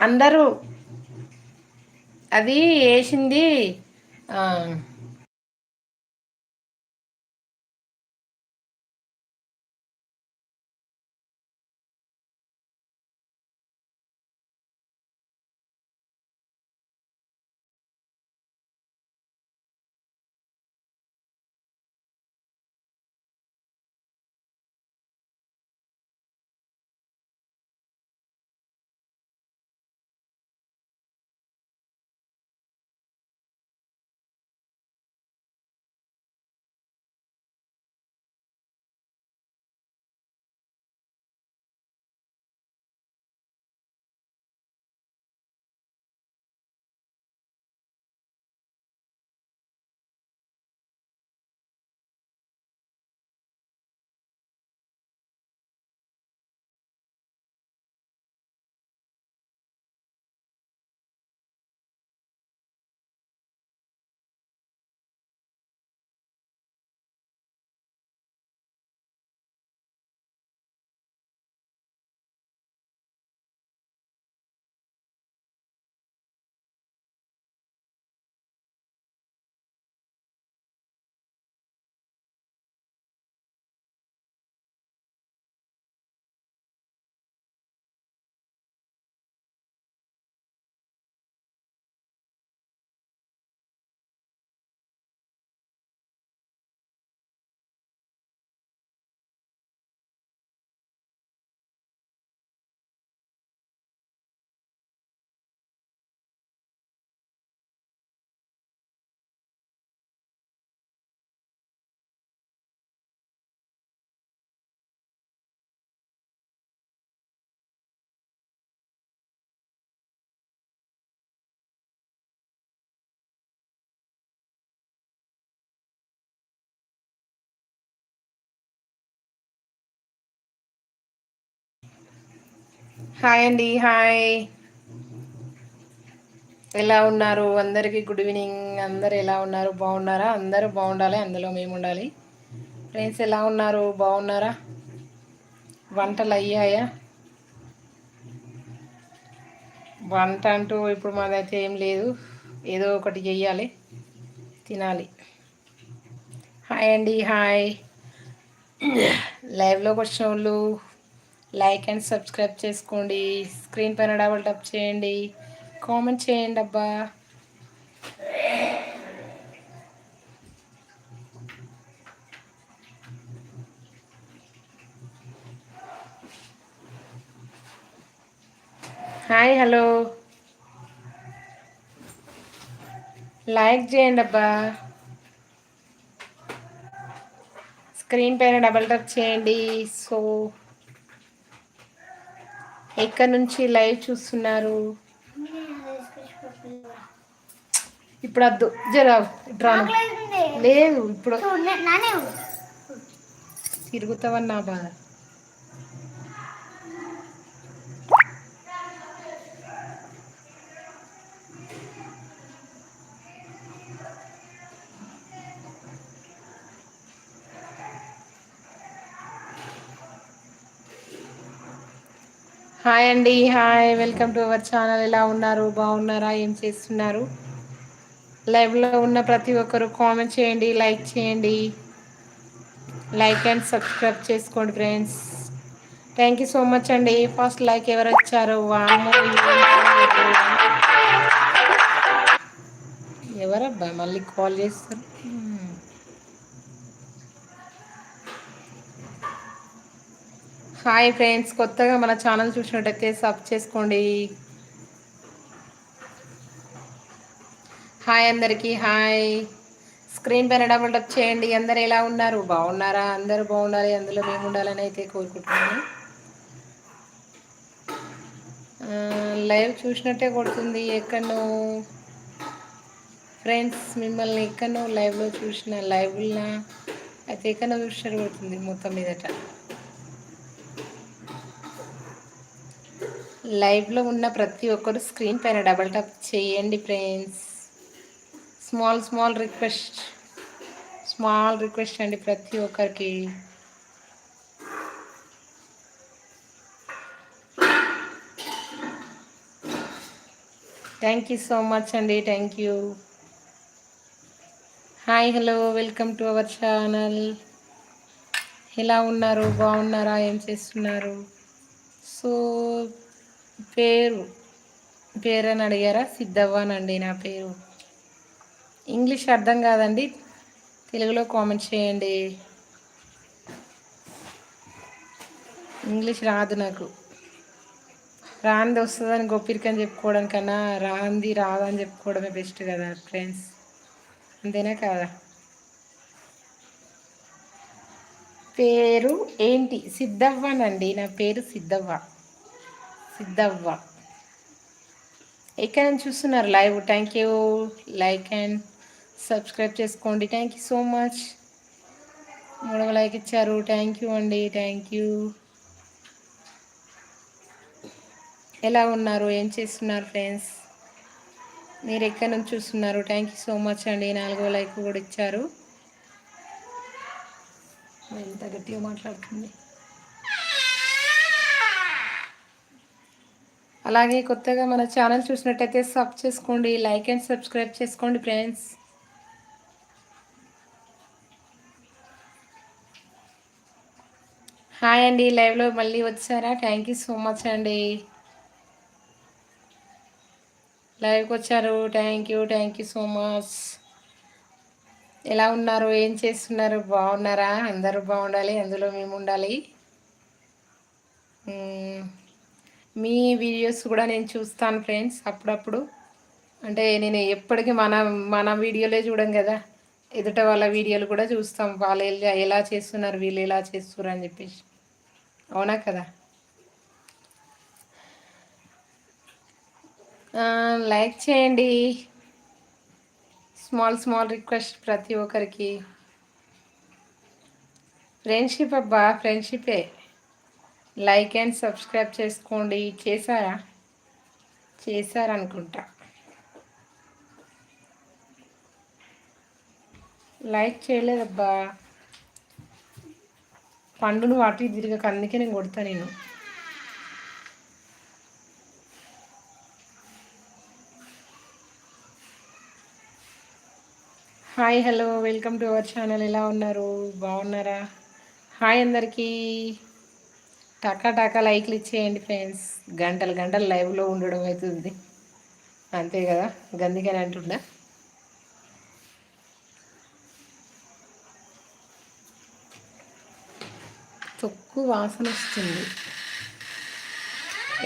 అందరూ అది వేసింది హాయ్ అండి హాయ్ ఎలా ఉన్నారు? అందరికీ గుడ్ ఈవినింగ్ అందరు ఎలా ఉన్నారు? బాగున్నారా? అందరూ బాగుండాలి. అందులో మేము ఉండాలి. ఫ్రెండ్స్ ఎలా ఉన్నారు? బాగున్నారా? వంటలు అయ్యాయా? వంట అంటూ ఇప్పుడు మాదైతే ఏం లేదు. ఏదో ఒకటి చెయ్యాలి. తినాలి. హాయ్ అండి హాయ్ లైవ్లోకి వచ్చిన వాళ్ళు లైక్ అండ్ సబ్స్క్రైబ్ చేసుకోండి. స్క్రీన్ పైన డబుల్ టప్ చేయండి. కామెంట్ చేయండి అబ్బా. హాయ్ హలో లైక్ చేయండి అబ్బా. స్క్రీన్ పైన డబల్ టప్ చేయండి. సో ఎక్కడి నుంచి లైవ్ చూస్తున్నారు? ఇప్పుడు వద్దు. జర డ్రా. లేదు ఇప్పుడు తిరుగుతావని నా బాధ? హాయ్ అండి hi welcome to our channel ఎలా ఉన్నారు? బాగున్నారా? ఏం చేస్తున్నారు? లైవ్లో ఉన్న ప్రతి ఒక్కరు కామెంట్ చేయండి లైక్ చేయండి. లైక్ అండ్ సబ్స్క్రైబ్ చేసుకోండి friends thank you so much అండి ఫస్ట్ లైక్ ఎవరు వచ్చారు? ఎవరబ్బా? మళ్ళీ కాల్ చేస్తారు. హాయ్ ఫ్రెండ్స్ కొత్తగా మన ఛానల్ చూసినట్టయితే సబ్ చేసుకోండి. హాయ్ అందరికీ హాయ్ స్క్రీన్ పైన డబుల్ టప్ చేయండి. అందరు ఎలా ఉన్నారు? బాగున్నారా? అందరూ బాగుండాలి. అందులో మేము ఉండాలని అయితే కోరుకుంటున్నాను లైవ్ చూసినట్టే కొడుతుంది. ఎక్కడో ఫ్రెండ్స్ మిమ్మల్ని ఎక్కడో లైవ్లో చూసిన లైవ్లో అయితే ఎక్కడో చూసినట్టు కొడుతుంది మొత్తం మీదట. లైవ్లో ఉన్న ప్రతి ఒక్కరు స్క్రీన్ పైన డబల్ టప్ చేయండి friends. Small small request. Small request అండి ప్రతి ఒక్కరికి. థ్యాంక్ యూ సో మచ్ అండి thank you hi hello welcome to our channel ఎలా ఉన్నారు బాగున్నారా ఏం చేస్తున్నారు? సో పేరు? పేరని అడిగారా? సిద్ధవ్వానండి నా పేరు. ఇంగ్లీష్ అర్థం కాదండి. తెలుగులో కామెంట్ చేయండి. ఇంగ్లీష్ రాదు నాకు. రాంది వస్తుందని గొప్పిరికని చెప్పుకోవడం కన్నా రాంది రాదని చెప్పుకోవడమే బెస్ట్ కదా ఫ్రెండ్స్. అంతేనా కాదా? పేరు ఏంటి? సిద్ధవ్వనండి. నా పేరు సిద్ధవ్వ. సిద్ధవ్వ. ఎక్కడ నుంచి చూస్తున్నారు live? Thank you like and subscribe చేసుకోండి. థ్యాంక్ యూ సో మచ్ మూడవ లైక్ ఇచ్చారు. థ్యాంక్ యూ అండి. థ్యాంక్ యూ ఎలా ఉన్నారు? ఏం చేస్తున్నారు ఫ్రెండ్స్ మీరు ఎక్కడి నుంచి చూస్తున్నారు? థ్యాంక్ యూ సో మచ్ అండి. నాలుగో లైక్ కూడా ఇచ్చారు. ఎంత గట్టిగా మాట్లాడుతుంది? అలాగే కొత్తగా మన ఛానల్ చూసినట్టయితే సబ్ చేసుకోండి లైక్ అండ్ సబ్స్క్రైబ్ చేసుకోండి ఫ్రెండ్స్. హాయ్ అండి లైవ్లో మళ్ళీ వచ్చారా? థ్యాంక్ యూ సో మచ్ అండి. లైవ్కి వచ్చారు. Thank you thank you so much ఎలా ఉన్నారు? ఏం చేస్తున్నారు? బాగున్నారా? అందరూ బాగుండాలి అందులో మేము ఉండాలి. మీ వీడియోస్ కూడా నేను చూస్తాను ఫ్రెండ్స్ అప్పుడప్పుడు. అంటే నేను ఎప్పటికీ మన మన వీడియోలే చూడం కదా. ఎదుట వాళ్ళ వీడియోలు కూడా చూస్తాం. వాళ్ళు ఎలా చేస్తున్నారు వీళ్ళు ఎలా చేస్తున్నారు అని చెప్పేసి. అవునా కదా? లైక్ చేయండి. స్మాల్ స్మాల్ రిక్వెస్ట్ ప్రతి ఒక్కరికి. ఫ్రెండ్షిప్ అబ్బా ఫ్రెండ్షిపే లైక్ అండ్ సబ్స్క్రైబ్ చేసుకోండి. చేశారా? చేశారనుకుంటా. లైక్ చేయలేదబ్బా. పండును వాటి తిరగక అందుకే నేను కొడతా నేను. Hi hello. Welcome to our channel. ఎలా ఉన్నారు? బాగున్నారా? హాయ్ అందరికీ. టకా టకా లైక్లు ఇచ్చేయండి ఫ్రెండ్స్. గంటలు గంటలు లైవ్లో ఉండడం అవుతుంది. అంతే కదా? గందికని అంటుండ? తొక్కు వాసన వస్తుంది.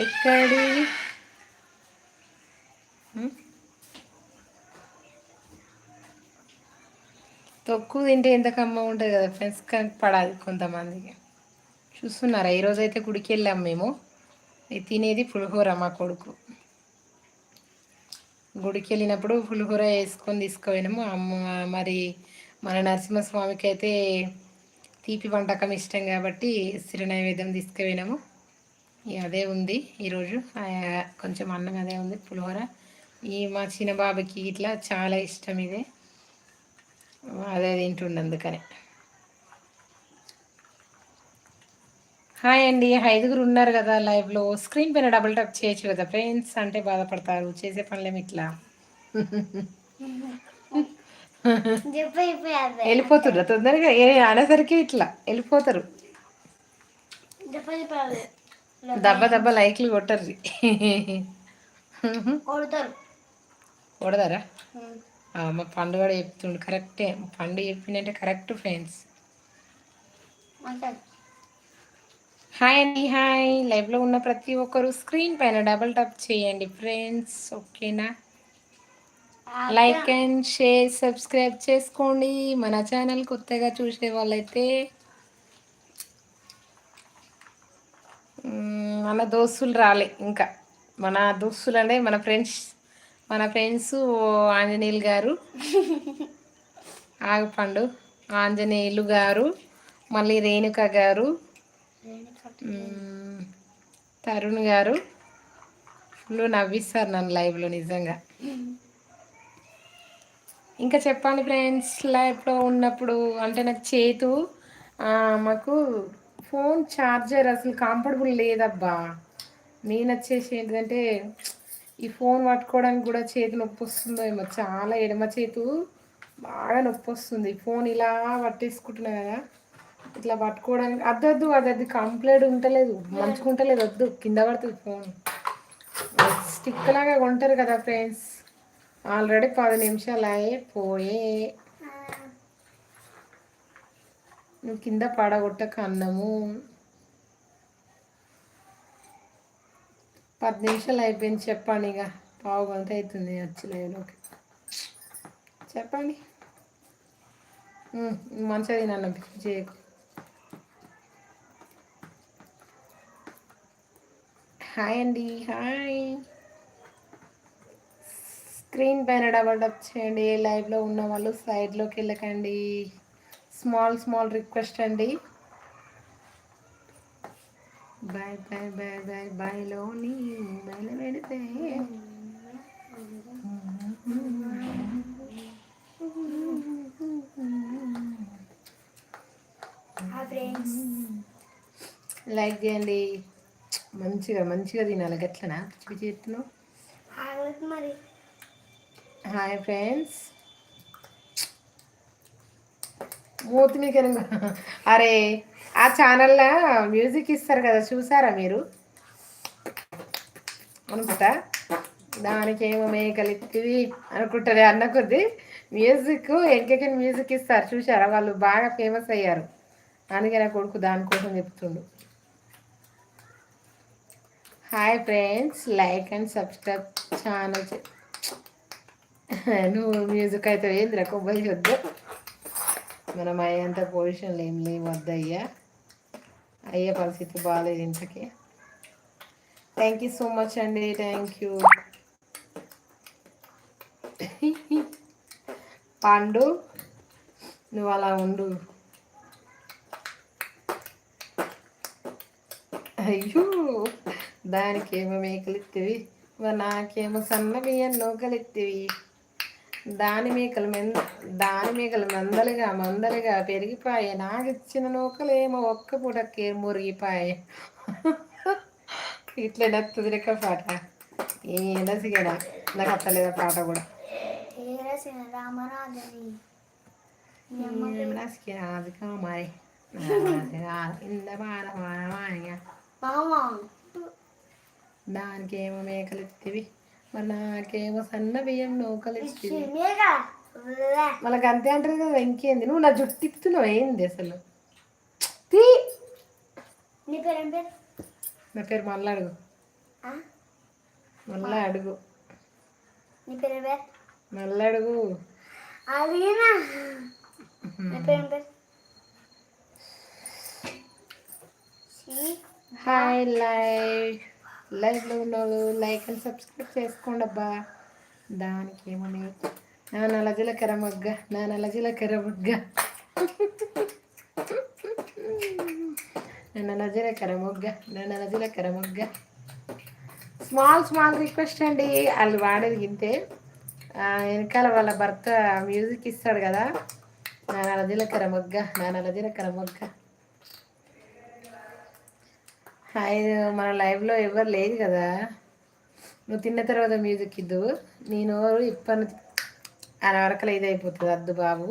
ఎక్కడి? తొక్కు తింటే ఎంత కమ్మ ఉంటుంది కదా ఫ్రెండ్స్? కానీ పడాలి కొంతమందికి. చూస్తున్నారా? ఈరోజు అయితే గుడికి వెళ్ళాం మేము. తినేది పులిహోర మా కొడుకు. గుడికి వెళ్ళినప్పుడు పులిహోర వేసుకొని తీసుకుపోయినాము. అమ్మ మరి మన నరసింహస్వామికి అయితే తీపి వంటకం ఇష్టం కాబట్టి సిరి నైవేద్యం తీసుకుపోయినాము. అదే ఉంది ఈరోజు. కొంచెం అన్నం అదే ఉంది పులిహోర. ఈ మా చిన్న బాబుకి ఇట్లా చాలా ఇష్టం ఇదే. అదే తింటుండే అందుకనే. హాయ్ అండి ఐదుగురు ఉన్నారు కదా లైవ్లో స్క్రీన్ పైన డబుల్ టప్ చేయొచ్చు కదా ఫ్రెండ్స్ అంటే బాధపడతారు చేసే పనులేమి ఇట్లా? వెళ్ళిపోతుర్రా తొందరగా. ఏ అనేసరికి ఇట్లా వెళ్ళిపోతారు. దెబ్బ దెబ్బ లైక్లు కొట్టరు కొడతారా. మా పండుగ చెప్తుండు కరెక్టే పండుగ చెప్పిందంటే కరెక్ట్ ఫ్రెండ్స్ హాయ్ అండి హాయ్ లైవ్లో ఉన్న ప్రతి ఒక్కరు స్క్రీన్ పైన డబుల్ టప్ చేయండి ఫ్రెండ్స్ ఓకేనా లైక్ అండ్ షేర్ సబ్స్క్రైబ్ చేసుకోండి. మన ఛానల్ కొత్తగా చూసే వాళ్ళైతే మన దోస్తులు రాలే ఇంకా. మన దోస్తులు అంటే మన ఫ్రెండ్స్ మన ఫ్రెండ్స్ ఆంజనేయులు గారు ఆగపండు. ఆంజనేయులు గారు మళ్ళీ రేణుక గారు తరుణ్ గారు ఫుల్ నవ్విస్తారు నన్ను లైవ్లో నిజంగా. ఇంకా చెప్పండి ఫ్రెండ్స్ లైఫ్లో ఉన్నప్పుడు అంటే నాకు చేతు మాకు ఫోన్ ఛార్జర్ అసలు కంఫర్టబుల్ లేదబ్బా. నేను వచ్చేసి ఏంటంటే ఈ ఫోన్ పట్టుకోవడానికి కూడా చేతి నొప్పి వస్తుందో ఏమో చాలా ఎడమ చేతు బాగా నొప్పి వస్తుంది. ఫోన్ ఇలా పట్టేసుకుంటున్నా కదా. ఇట్లా పట్టుకోవడానికి అద్దొద్దు అది కంప్లీట్ ఉంటలేదు మంచిగా ఉంటలేదు వద్దు. కింద పడుతుంది ఫోన్. స్టిక్ లాగా కొంటారు కదా ఫ్రెండ్స్. ఆల్రెడీ పది నిమిషాలు అయిపోయే. పోయే నువ్వు కింద పడగొట్టక అన్నము పది నిమిషాలు అయిపోయింది చెప్పండి ఇక. పావు గంట అవుతుంది వచ్చి చెప్పండి. మంచిగా తినన్న చేయకు. హాయ్ అండి హాయ్. స్క్రీన్ పైన డబల్ టప్ చేయండి లైవ్లో ఉన్న వాళ్ళు సైడ్లోకి వెళ్ళకండి. స్మాల్ స్మాల్ రిక్వెస్ట్ అండి. బాయ్ బాయ్ బాయ్ బాయ్ బాయ్లోని బయలు పెడితే. లైక్ చేయండి. మంచిగా మంచిగా తినాలి. గట్లనా? పిచ్చి పిచ్చి చెప్తున్నావు మరి. Hi friends. మూతిని కనుక అరే ఆ ఛానల్లో మ్యూజిక్ ఇస్తారు కదా చూసారా మీరు? అనుకుంటా? దానికేమో మేకలిత్తివి అనుకుంటారు అన్న కొద్దీ మ్యూజిక్ ఎంకెకని మ్యూజిక్ ఇస్తారు. చూసారా? వాళ్ళు బాగా ఫేమస్ అయ్యారు. అందుకే నా కొడుకు దానికోసం చెప్తుండు. Hi friends like and subscribe channel నువ్వు మ్యూజిక్ అయితే ఏందిరా? కొబ్బరి వద్దు మనం అయ్యేంత పొజిషన్లు ఏం లేవు వద్దయ్యా అయ్యే పరిస్థితి బాగాలేదు ఇంతకి. థ్యాంక్ యూ సో మచ్ అండి. థ్యాంక్ యూ పండు నువ్వు అలా ఉండు. అయ్యో. దానికేమో మేకలు ఇత్తివి మరి నాకేమో సన్న బియ్యం నూకలు ఇత్తివి దాని మేకలు మెంద దాని మేకలు మందలుగా మందలుగా పెరిగిపాయే నాకు ఇచ్చిన నూకలేమో ఒక్క పూటకే మురిగిపాయే ఇట్లా నత్తుది లెక్క పాట. ఏదసిగడా నాకు అత్తలేదా పాట కూడా. ఏ రాసిన రామరాజని. అది కామారి ఇంద బాల వానవానిగా మామ దానికేమో మేకలు ఇత్తివి మరి నాకేమో సన్న బియ్యం నూకలు మేఘా మనకు అంతే అంటారు కదా ఇంకేంది నువ్వు నా జుట్టు తిప్పుతున్నావు ఏంది అసలు? తీ. నీ పేరు నా పేరు మళ్ళీ అడుగు? మళ్ళీ అడుగు. నీ పేరు ఏం పేరు? మళ్ళీ అడుగు. అడిగినా నీ పేరు ఏం పేరు? సి హాయ్ లైవ్ లైవ్లో ఉన్నోళ్ళు లైక్ అండ్ సబ్స్క్రైబ్ చేసుకోండి అబ్బా. దానికి ఏమని నా నల్ల జీలకర్ర నా నల్ల జీలకర్ర మొగ్గ. నజల నల్ల జీలకర్ర మొగ్గ నా జీలకర్ర మొగ్గ. స్మాల్ స్మాల్ రిక్వెస్ట్ అండి. వాళ్ళు వాడేది గింతే ఆ, వెనకాల వాళ్ళ భర్త మ్యూజిక్ ఇస్తాడు కదా. నా నల్ల జీలకర్ర మొగ్గ నా నల్ల జీలకర్ర మొగ్గ. హాయ్ మన లైవ్లో ఎవరు లేదు కదా. నువ్వు తిన్న తర్వాత మ్యూజిక్ ఇద్దు. నేను ఇప్పని ఆయన వరకు ఇది అయిపోతుంది అద్దు బాబు.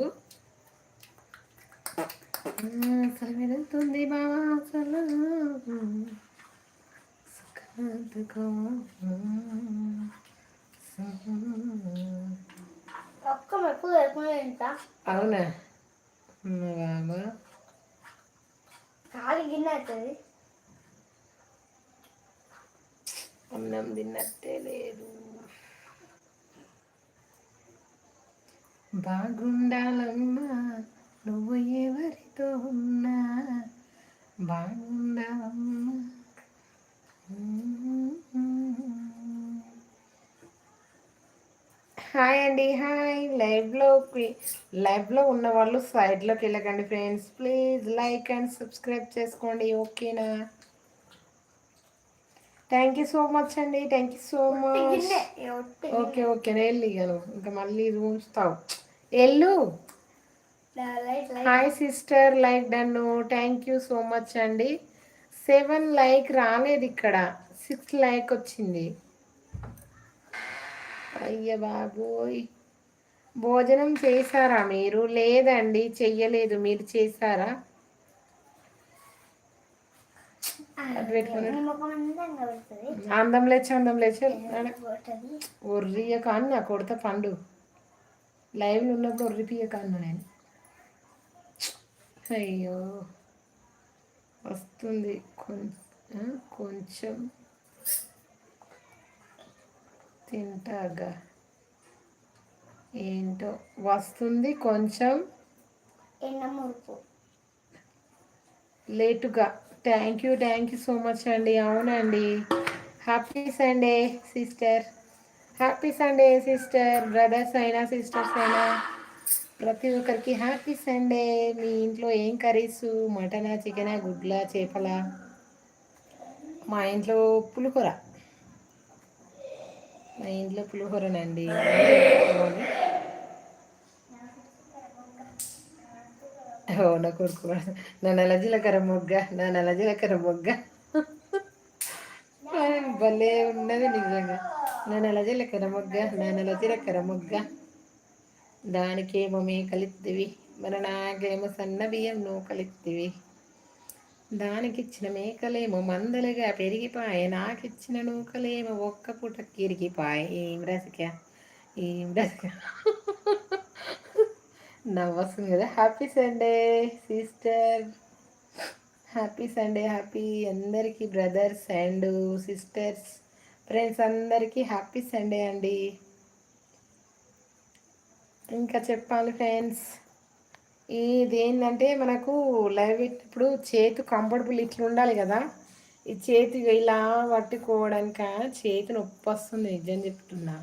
అసలు వెళ్తుంది బాబా అసలు? అవునా? బాబా. కాలి గిన్నె అవుతుంది. అన్నం తిన్నట్టే లేదు. బాగుండాలమ్మా నువ్వు ఎవరితో ఉన్నా? బాగుండాలమ్మా. హాయ్ అండి హాయ్. లైవ్లో లైవ్లో ఉన్న వాళ్ళు సైడ్లోకి వెళ్ళకండి friends. Please like and subscribe చేసుకోండి ఓకేనా? థ్యాంక్ యూ సో మచ్ అండి. Thank you so much okay okay నేను వెళ్ళి ఇక మళ్ళీ light light. Hi sister like done thank you so much అండి. సెవెన్ లైక్ రాలేదు ఇక్కడ. సిక్స్ లైక్ వచ్చింది. అయ్య బాబోయ్. భోజనం చేసారా మీరు? లేదండి. చెయ్యలేదు. మీరు చేసారా అటు పెట్టుకున్నాడు అందం లేచి అందం లేచి ఒర్రియ కాను నా కొడత పండు. లైవ్లో ఉన్నప్పుడు ఒర్రిపియ కాను నేను. అయ్యో. వస్తుంది. కొంచెం కొంచెం తింటాగా. ఏంటో? వస్తుంది కొంచెం లేటుగా. Thank you thank you so much అండి. అవునండి. Happy Sunday sister happy Sunday sister brothers అయినా సిస్టర్స్ అయినా. ప్రతి ఒక్కరికి హ్యాపీ సండే మీ ఇంట్లో ఏం కర్రీస్? మటనా చికెనా గుడ్ల చేపల? మా ఇంట్లో పులిహోర. మా ఇంట్లో పులిహోరనండి. ఓ నా కొడుకు నా నెల జీలకర్ర మొగ్గ నా నెల జీలకర్ర మొగ్గ. భలే ఉన్నది నిజంగా. నా నెల జీలకర్ర మొగ్గ నా నెల జీలకర్ర మొగ్గ. దానికేమో మేకలిత్తివి మన నాకేమో సన్న బియ్యం నూకలిత్తివి దానికిచ్చిన మేకలేమో మందలుగా పెరిగిపాయే నాకిచ్చిన నూకలేమో ఒక్క పూట కిరిగిపాయే. ఏం రసిక ఏం రసిక నవ్వస్తుంది కదా happy Sunday sister happy Sunday happy అందరికీ బ్రదర్స్ అండ్ సిస్టర్స్ ఫ్రెండ్స్ అందరికీ హ్యాపీ సండే అండి. ఇంకా చెప్పాలి ఫ్రెండ్స్ ఇది ఏంటంటే మనకు లైవ్ ఇప్పుడు చేతి కంఫర్టబుల్ ఇట్లా ఉండాలి కదా. ఈ చేతి ఇలా పట్టుకోవడానిక చేతి నొప్పి వస్తుంది నిజం చెప్తున్నా.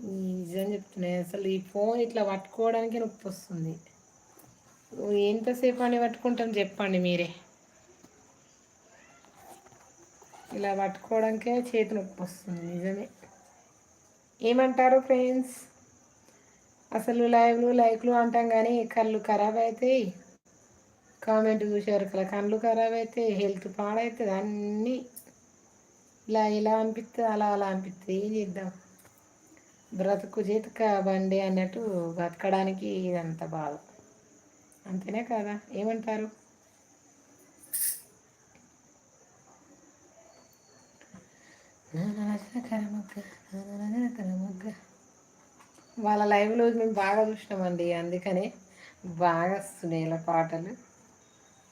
నిజం చెప్తున్నాయి అసలు ఈ ఫోన్ ఇట్లా పట్టుకోవడానికి నొప్పి వస్తుంది ఎంతసేపు అని పట్టుకుంటాం చెప్పండి మీరే. ఇలా పట్టుకోవడానికే చేతి నొప్పి వస్తుంది నిజమే. ఏమంటారు ఫ్రెండ్స్? అసలు లైవ్లు లైక్లు అంటాం కానీ కళ్ళు ఖరాబ్ అవుతాయి కామెంట్ చూసేవారు కదా కళ్ళు ఖరాబ్ అవుతాయి హెల్త్ పాడవుతుంది అన్నీ. ఇలా ఇలా అనిపిస్తుంది అలా అలా అనిపిస్తుంది ఏం చేద్దాం? బ్రతుకు చేతిక బండి అన్నట్టు బతకడానికి ఇదంత బాధ. అంతేనే కదా? ఏమంటారు? వాళ్ళ లైవ్లో మేము బాగా చూసినామండి అందుకనే బాగా వస్తున్నాయి ఇలా పాటలు.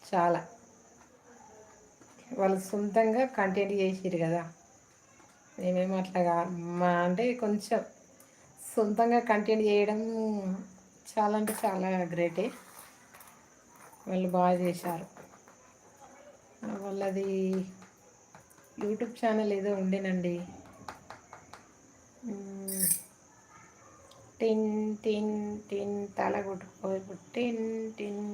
చాలా. వాళ్ళు సొంతంగా కంటెంట్ చేసిరు కదా. మేమేమో అట్లా మా అంటే కొంచెం సొంతంగా కంటెంట్ చేయడం చాలా అంటే చాలా గ్రేటే. వాళ్ళు బాగా చేశారు. వాళ్ళది యూట్యూబ్ ఛానల్ ఏదో ఉండేనండి. టిన్ టిన్ టిన్ తల కొట్టుకో టిన్ టిన్.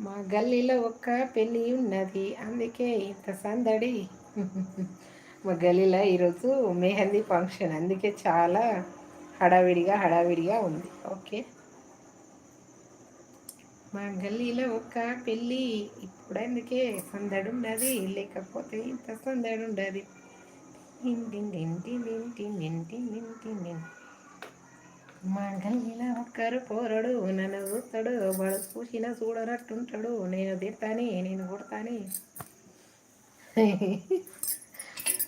మా గల్లీలో ఒక్క పెళ్ళి ఉన్నది. అందుకే ఇంత సందడి. మా గల్లీలో ఈరోజు మెహందీ ఫంక్షన్. అందుకే చాలా హడావిడిగా హడావిడిగా ఉంది ఓకే మా గల్లీలో ఒక్క పెళ్ళి ఇప్పుడు అందుకే సందడి లేకపోతే ఇంత సందడి ఉండదు మా గల్లీలో ఒక్కరు పోరడు నన్ను చూస్తాడు వాడు చూసిన చూడనట్టుంటాడు నేను తిడతాని నేను కొడతాని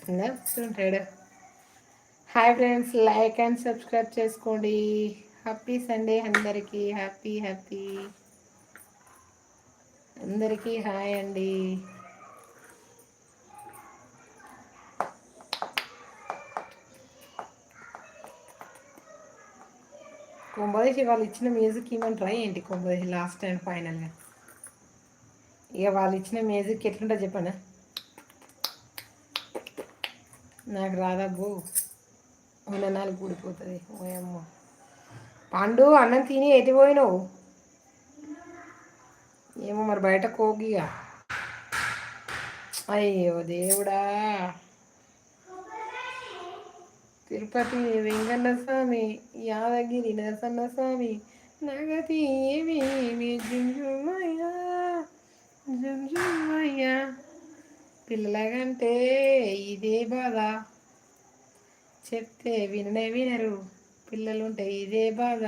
నవ్వుతుంటాడు hi friends like and subscribe చేసుకోండి. హ్యాపీ సండే అందరికీ. హ్యాపీ హ్యాపీ అందరికీ హాయ్ అండి. కుంభదేశి వాళ్ళు ఇచ్చిన మ్యూజిక్ ఇవ్వమంటారా ఏంటి కుంభదేశి లాస్ట్ అండ్ ఫైనల్గా ఇక వాళ్ళు ఇచ్చిన మ్యూజిక్ ఎట్లుంటో చెప్పండి నాకు రాదా ఉన్న నాలుగు కూడిపోతుంది ఓయమ్మ పండు అన్నం తిని ఎటు పోయినావు? ఏమో మరి బయట కోగిగా అయ్యో దేవుడా. తిరుపతి వెంకన్న స్వామి యాదగిరి నరసన్న స్వామి నగతి ఏమి? జుంజుమయ్యా జుంజుమయ్యా. పిల్లల కంటే ఇదే బాధ. చెప్తే విననే వినరు. పిల్లలు ఉంటే ఇదే బాధ.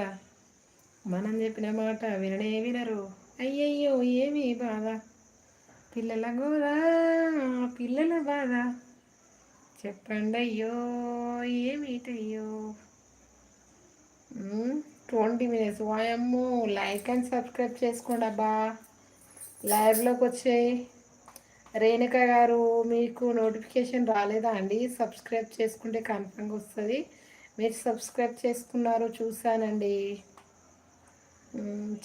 మనం చెప్పిన మాట విననే వినరు. అయ్యయ్యో ఏమి బాధ? పిల్లల గోర పిల్లల బాధ. చెప్పండి అయ్యో ఏమిటయ్యో? Twenty minutes. వాయమ్మో like and subscribe చేసుకోండి అబ్బా. లైవ్లోకి వచ్చాయి. రేణుక గారు మీకు నోటిఫికేషన్ రాలేదా అండి? సబ్స్క్రైబ్ చేసుకుంటే కన్ఫర్మ్గా వస్తుంది. మీరు సబ్స్క్రైబ్ చేసుకున్నారు చూశానండి.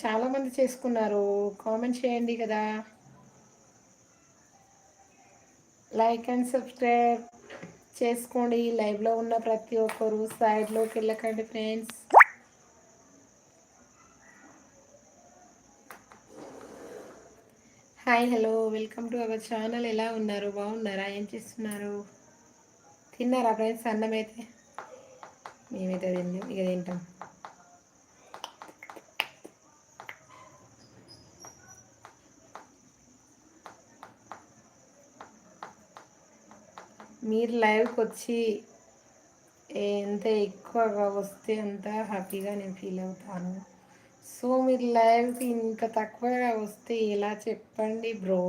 చాలామంది చేసుకున్నారు. కామెంట్ చేయండి కదా. లైక్ అండ్ సబ్స్క్రైబ్ చేసుకోండి. లైవ్లో ఉన్న ప్రతి ఒక్కరు సైడ్లోకి వెళ్ళకండి friends. Hi hello welcome to our channel ఎలా ఉన్నారు బాగున్నారా ఏం చేస్తున్నారు తిన్నారా ఫ్రెండ్స్ అన్నం అయితే మేమైతే తిన్నాం ఇక తింటాం మీరు లైవ్కి వచ్చి ఎంత ఎక్కువగా వస్తే అంత హ్యాపీగా నేను ఫీల్ అవుతాను సో మీరు లైవ్కి ఇంత తక్కువగా వస్తే ఎలా చెప్పండి బ్రో.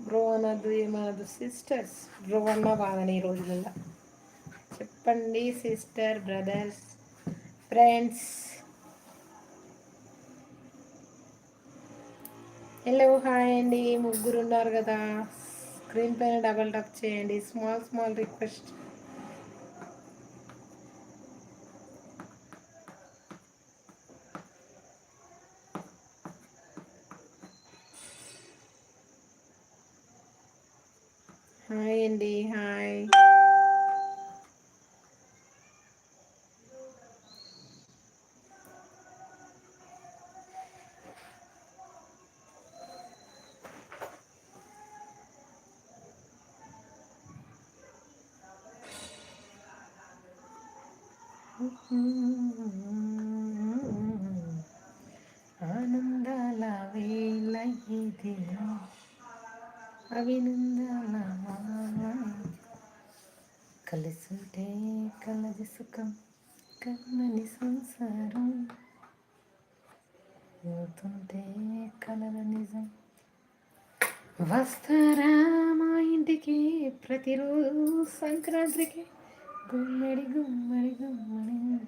బ్రో అనదు ఏమనదు సిస్టర్స్. బ్రో అన్న బాధని ఈ రోజులలో చెప్పండి sister brothers friends. Hello hi అండి. ముగ్గురు ఉన్నారు కదా. స్క్రీన్ పైన డబల్ టప్ చేయండి. Small small request. lên đi hai ആനന്ദലവേലയിതിനോ అభినందన కలిసుంటే కలది సుఖం కన్నని సంసారం. పోతుంటే కలల నిజం. వస్తారా మా ఇంటికి ప్రతిరోజు సంక్రాంతికి గుమ్మడి గుమ్మడి గుమ్మడి.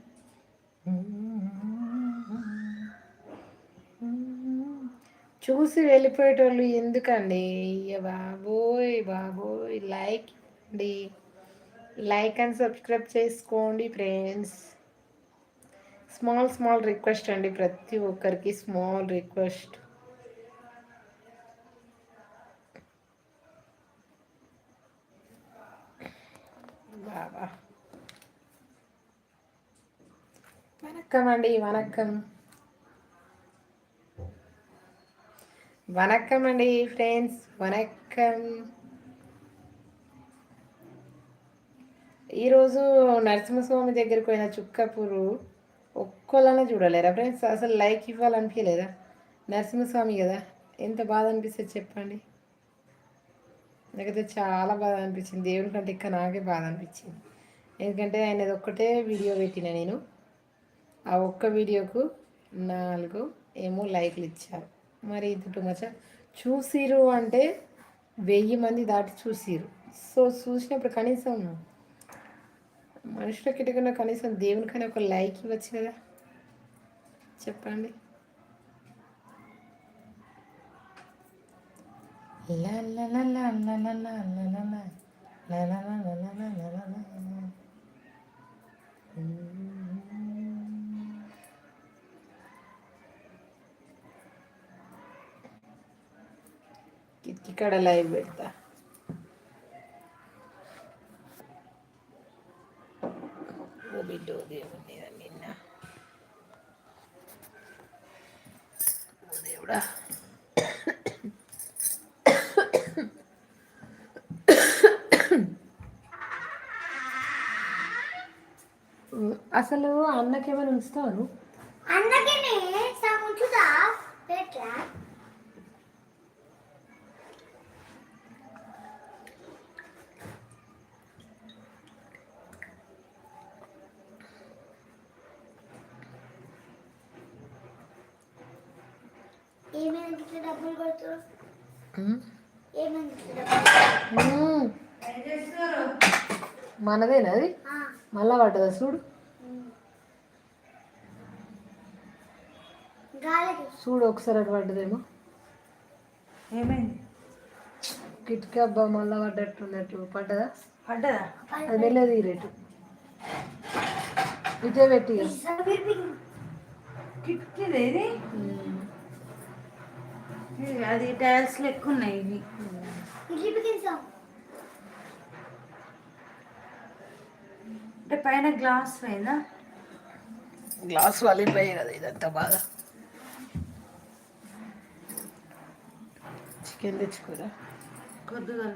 చూసి వెళ్ళిపోయేటోళ్ళు ఎందుకండి? అయ్య బాబోయ్ బాబోయ్. లైక్ అండి. లైక్ అండ్ సబ్స్క్రైబ్ చేసుకోండి ఫ్రెండ్స్ స్మాల్ స్మాల్ రిక్వెస్ట్ అండి. ప్రతి ఒక్కరికి స్మాల్ రిక్వెస్ట్ బాబా. వనక్కం అండి వనక్కం. వనక్కం అండి ఫ్రెండ్స్ వనక్కం ఈరోజు నరసింహస్వామి దగ్గరికి పోయిన చుక్కపూరు ఒక్కళ్ళనే చూడలేరా ఫ్రెండ్స్ అసలు లైక్ ఇవ్వాలనిపించలేదా నరసింహస్వామి కదా ఎంత బాధ అనిపిస్తుంది చెప్పండి నాకైతే చాలా బాధ అనిపించింది దేవుని కంటే ఇంకా నాకే బాధ అనిపించింది ఎందుకంటే ఆయనది ఒక్కటే వీడియో పెట్టిన నేను ఆ ఒక్క వీడియోకు నాలుగు ఏమో లైక్లు ఇచ్చారు మరి ఇది టూ మచ్ చూసిరు అంటే వెయ్యి మంది దాటి చూసిరు సో చూసినప్పుడు కనీసం మనుషులకి ఎటుకున్న కనీసం దేవునికైనా ఒక లైక్ ఇవ్వచ్చు కదా చెప్పండి లా ఇక్కడ లైవ్ పెడతా. ఓ బిడ్డో దేవుని నిన్న? దేవుడా. అసలు అన్నకేమైనా ఉంచుతావు అన్నకి ఉంచుతా పెట్రా ఏమైంది ఇట్లా డబ్బులు కొడుతురు ఉమ్. ఏమైంది ఇట్లా డబ్బులు ఉమ్. మనదేనా అది? మళ్ళా పడ్డదా చూడు. చూడు ఒకసారి అటు పడ్డదేమో. ఏమైంది? కిటికీ అబ్బా మళ్ళా పడ్డట్టున్నట్టు పడ్డదా? పడ్డదా? అది వెళ్ళేది ఈ రేటు. ఇదే పెట్టి ఇక. సర్వీపింగ్ కిటికీది ఇది ఉమ్. ఇది అది టైల్స్ లెక్క ఉన్నాయి ఇవి. అంటే పైన గ్లాస్ పోయిందా గ్లాస్ వలిపోయాయి కదా ఇదంతా బాగా. చికెన్ తెచ్చుకోరా? కొద్దిగా